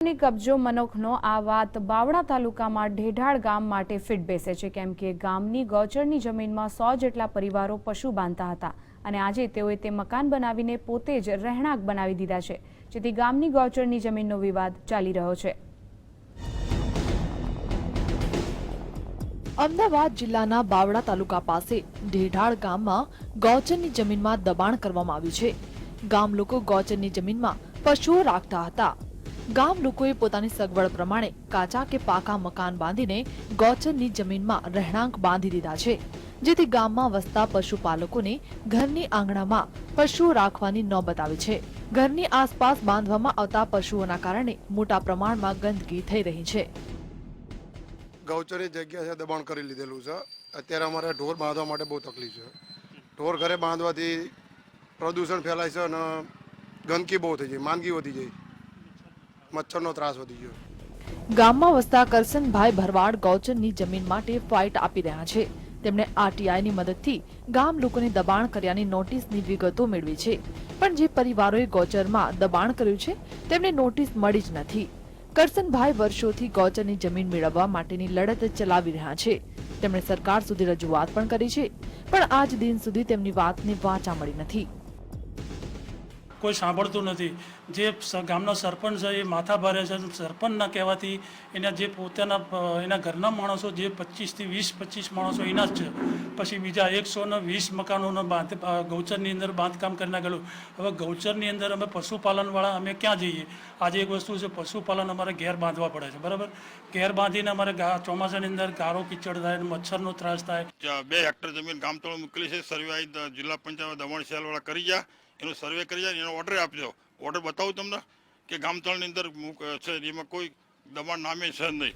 ની કબજો મનોખનો આ વાત બાવળા તાલુકામાં ઢેઢાળ ગામ માટે ફિટ બેસે છે, કેમ કે ગામની ગૌચરની જમીનમાં સો જેટલા પરિવારો પશુ બાંધતા હતા અને આજે તેઓએ તે મકાન બનાવીને પોતે જ રહેણાંક બનાવી દીધા છે, જેથી ગામની ગૌચરની જમીનનો વિવાદ ચાલી રહ્યો છે. અમદાવાદ જિલ્લાના બાવળા તાલુકા પાસે ઢેઢાળ ગામમાં ગૌચરની જમીનમાં દબાણ કરવામાં આવ્યું છે. ગામ લોકો ગૌચરની જમીનમાં પશુઓ રાખતા હતા. ગામ લોકોએ પોતાની સગવડ પ્રમાણે કાચા કે પાકા મકાન બાંધીને ગૌચરની જમીનમાં રહેણાંક બાંધી દીધા છે. જેથી ગામમાં વસતા પશુપાલકોને ઘરની આંગણામાં પશુઓ રાખવાની નોબત આવી છે. ઘરની આસપાસ બાંધવામાં આવતા પશુઓના કારણે મોટા પ્રમાણમાં ગંદકી થઈ રહી છે. ગૌચરની જગ્યા છે દબાણ કરી લીધેલું છે. અત્યારે અમારે ઢોર બાંધવા માટે બહુ તકલીફ છે. ઢોર ઘરે બાંધવાથી પ્રદૂષણ ફેલાય છે અને ગંદકી બહુ થઈ જાય, માંદગી વધી જાય. મચ્છરનો ત્રાસ વધી ગયો. ગામમાં વસતા કરસનભાઈ ભરવાડ ગૌચરની જમીન માટે ફાઇટ આપી રહ્યા છે. તેમણે આરટીઆઈની મદદથી ગામ લોકોને દબાણ કર્યાની નોટિસની વિગતો મેળવી છે. પણ જે પરિવારોએ ગૌચરમાં દબાણ કર્યું છે, તેમને નોટિસ મળી જ નથી. કરસનભાઈ વર્ષોથી ગૌચરની જમીન મેળવવા માટેની લડત ચલાવી રહ્યા છે. તેમણે સરકાર સુધી રજૂઆત પણ કરી છે, પણ આજ દિન સુધી તેમની વાતને વાંચા મળી નથી. કોઈ સાંભળતું નથી. જે ગામનો સરપંચ છે એ માથા ભારે છે. સરપંચના કહેવાથી એના જે પોતાના એના ઘરના માણસો જે પચીસથી વીસ, પચીસ માણસો એના જ છે. પછી બીજા એકસો ને વીસ મકાનોનો બાંધ ગૌચરની અંદર બાંધકામ કરી નાખેલું. હવે ગૌચરની અંદર અમે પશુપાલનવાળા અમે ક્યાં જઈએ? આજે એક વસ્તુ છે, પશુપાલન અમારે ઘેર બાંધવા પડે છે. બરાબર? ઘેર બાંધીને અમારે ચોમાસાની અંદર ગારો કીચડ થાય મચ્છરનો ત્રાસ થાય. બે હેક્ટર જમીન ગામ તળો મોકલી છે. સર્વે જિલ્લા પંચાયત દમણ શહેરવાળા કરી ગયા. એનો સર્વે કરી જાય એનો ઓર્ડર આપજો. ઓર્ડર બતાવું તમને કે ગામતળની અંદર છે એમાં કોઈ દબાણ નામે છે નહીં.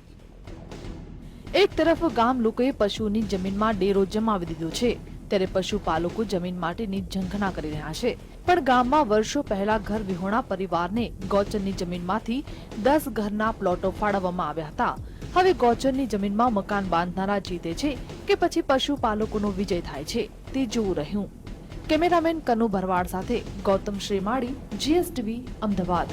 એક તરફ ગામ લોકોએ પશુની જમીનમાં ડેરો જમાવી દીધો છે. ત્યારે પશુપાલકો જમીન માટેની ઝંખના કરી રહ્યા છે. પણ ગામમાં વર્ષો પહેલા ઘર વિહોણા પરિવારને ગૌચરની જમીનમાંથી દસ ઘરના પ્લોટો ફાળવવામાં આવ્યા હતા. હવે ગૌચરની જમીનમાં મકાન બાંધનારા જીતે છે કે પછી પશુપાલકોનો વિજય થાય છે તે જોવું રહ્યું. કેમેરામેન કનુ ભરવાડ સાથે ગૌતમ શ્રીમાળી જીએસટીવી અમદાવાદ.